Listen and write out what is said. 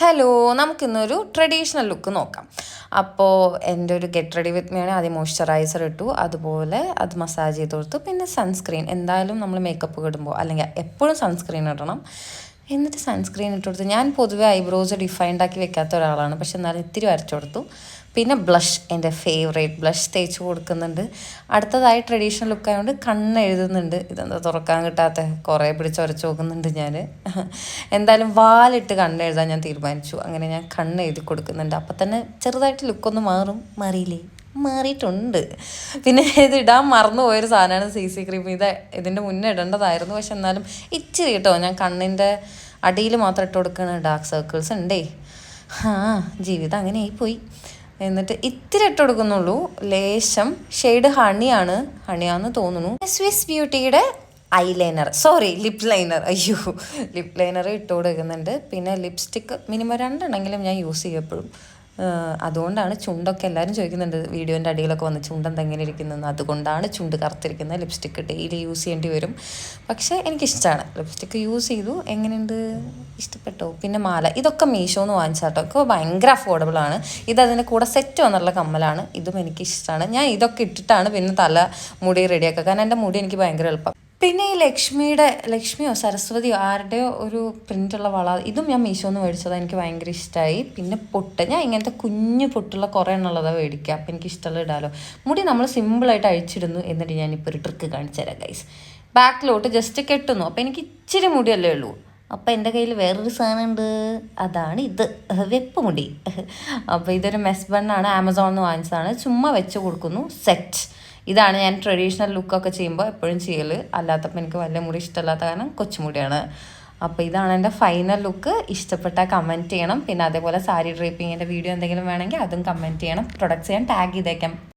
Hello നമുക്കിന്നൊരു traditional look നോക്കാം. അപ്പോൾ എന്റെ ഒരു ഗെറ്റ് റെഡി വിത്ത് മീ ആണ്. ആദ്യം മോയ്സ്ചറൈസർ ഇട്ടു. അതുപോലെ അത് മസാജ് ചെയ്ത് കൊടുത്തു. പിന്നെ സൺസ്ക്രീൻ എന്തായാലും നമ്മൾ മേക്കപ്പ് ഇടുമ്പോൾ അല്ലെങ്കിൽ എപ്പോഴും സൺസ്ക്രീൻ ഇടണം. എന്നിട്ട് സൺസ്ക്രീൻ ഇട്ട് കൊടുത്തു. ഞാൻ പൊതുവെ ഐബ്രോസ് ഡിഫൈൻഡ് ആക്കി വെക്കാത്ത ഒരാളാണ്. പക്ഷെ എന്നാലും ഇത്തിരി വരച്ചു കൊടുത്തു. പിന്നെ ബ്ലഷ് എന്റെ ഫേവറേറ്റ് ബ്ലഷ് തേച്ച് കൊടുക്കുന്നുണ്ട്. അടുത്തതായി ട്രഡീഷണൽ ലുക്ക് ആയതുകൊണ്ട് കണ്ണ് എഴുതുന്നുണ്ട്. ഇതെന്താ തുറക്കാൻ കിട്ടാത്ത? കുറേ പിടിച്ച് ഉരച്ച് നോക്കുന്നുണ്ട് ഞാൻ എന്തായാലും വാലിട്ട് കണ്ണ് എഴുതാൻ ഞാൻ തീരുമാനിച്ചു. അങ്ങനെ ഞാൻ കണ്ണ് എഴുതി കൊടുക്കുന്നുണ്ട്. അപ്പം തന്നെ ചെറുതായിട്ട് ലുക്കൊന്ന് മാറും. മാറിയില്ലേ? മാറിയിട്ടുണ്ട്. പിന്നെ ഇത് ഇടാൻ മറന്നു പോയൊരു സാധനമാണ് സി സി ക്രീം ഇത് ഇതിന്റെ മുന്നേ ഇടേണ്ടതായിരുന്നു. പക്ഷെ എന്നാലും ഇച്ചിരി കേട്ടോ. ഞാൻ കണ്ണിന്റെ അടിയിൽ മാത്രം ഇട്ട് കൊടുക്കുന്ന ഡാർക്ക് സർക്കിൾസ് ഉണ്ടേ. ആ ജീവിതം അങ്ങനെ ആയിപ്പോയി എന്നിട്ട് ഇത്തിരി ഇട്ട് കൊടുക്കുന്നുള്ളൂ. ലേശം ഷെയ്ഡ് ഹണിയാണ് ഹണിയാന്ന് തോന്നുന്നു. സ്വിസ് ബ്യൂട്ടിയുടെ ഐലൈനർ സോറി ലിപ് ലൈനർ അയ്യോ ലിപ് ലൈനർ ഇട്ട് കൊടുക്കുന്നുണ്ട്. പിന്നെ ലിപ്സ്റ്റിക്ക് മിനിമം രണ്ടെണ്ണെങ്കിലും ഞാൻ യൂസ് ചെയ്യും എപ്പോഴും. ആഹ് അതുകൊണ്ടാണ് ചുണ്ടൊക്കെ എല്ലാവരും ചോദിക്കുന്നുണ്ട് വീഡിയോന്റെ അടിയിലൊക്കെ വന്ന് ചുണ്ടെന്ത് എങ്ങനെ ഇരിക്കുന്നതെന്ന് അതുകൊണ്ടാണ് ചുണ്ട് കറുത്തിരിക്കുന്നത് ലിപ്സ്റ്റിക്ക് ഡെയിലി യൂസ് ചെയ്യേണ്ടി വരും. പക്ഷേ എനിക്കിഷ്ടമാണ് ലിപ്സ്റ്റിക്ക് യൂസ് ചെയ്തു. എങ്ങനെയുണ്ട്? ഇഷ്ടപ്പെട്ടോ? പിന്നെ മാല. ഇതൊക്കെ മീഷോ എന്ന് വാങ്ങിച്ചാട്ടോ. ഒക്കെ ഭയങ്കര അഫോർഡബിൾ ആണ്. ഇത് അതിന്റെ കൂടെ സെറ്റ് വന്നുള്ള കമ്മലാണ്. ഇതും എനിക്കിഷ്ടമാണ് ഞാൻ ഇതൊക്കെ ഇട്ടിട്ടാണ് പിന്നെ തല മുടി റെഡിയാക്കുക കാരണം എന്റെ മുടി എനിക്ക് ഭയങ്കര എളുപ്പം. പിന്നെ ഈ ലക്ഷ്മിയുടെ ലക്ഷ്മിയോ സരസ്വതിയോ ആരുടെയോ ഒരു പ്രിന്റുള്ള വള ഇതും ഞാൻ മീഷോന്ന് മേടിച്ചത് എനിക്ക് ഭയങ്കര ഇഷ്ടമായി പിന്നെ പൊട്ട് ഞാൻ ഇങ്ങനത്തെ കുഞ്ഞു പൊട്ടുള്ള കുറേ എണ്ണുള്ളതാണ് മേടിക്കുക അപ്പം എനിക്ക് ഇഷ്ടമുള്ള ഇടാലോ. മുടി നമ്മൾ സിമ്പിളായിട്ട് അഴിച്ചിടുന്നു എന്നിട്ട് ഞാനിപ്പോൾ ഒരു ട്രിക്ക് കാണിച്ചു തരാം ഗൈസ് ബാക്കിലോട്ട് ജസ്റ്റ് കെട്ടുന്നു അപ്പോൾ എനിക്ക് ഇച്ചിരി മുടിയല്ലേ ഉള്ളൂ. അപ്പോൾ എന്റെ കയ്യിൽ വേറൊരു സാധനം ഉണ്ട് അതാണ് ഇത്. വെപ്പ് മുടി. അപ്പോൾ ഇതൊരു മെസ് ബണ്ണാണ് ആമസോണിൽ നിന്ന് വാങ്ങിച്ചതാണ്. ചുമ്മാ വെച്ച് കൊടുക്കുന്നു സെറ്റ് ഇതാണ് ഞാൻ ട്രഡീഷണൽ ലുക്കൊക്കെ ചെയ്യുമ്പോൾ എപ്പോഴും ചെയ്യൽ അല്ലാത്തപ്പോൾ എനിക്ക് വലിയ മുടി ഇഷ്ടമല്ലാത്ത കാരണം കൊച്ചുമുടിയാണ്. അപ്പോൾ ഇതാണ് എന്റെ ഫൈനൽ ലുക്ക് ഇഷ്ടപ്പെട്ട കമന്റ് ചെയ്യണം. പിന്നെ അതേപോലെ സാരി ഡ്രേപ്പിങ്ങിന്റെ വീഡിയോ എന്തെങ്കിലും വേണമെങ്കിൽ അതും കമന്റ് ചെയ്യണം. പ്രൊഡക്ട്സ് ഞാൻ ടാഗ് ചെയ്തേക്കാം.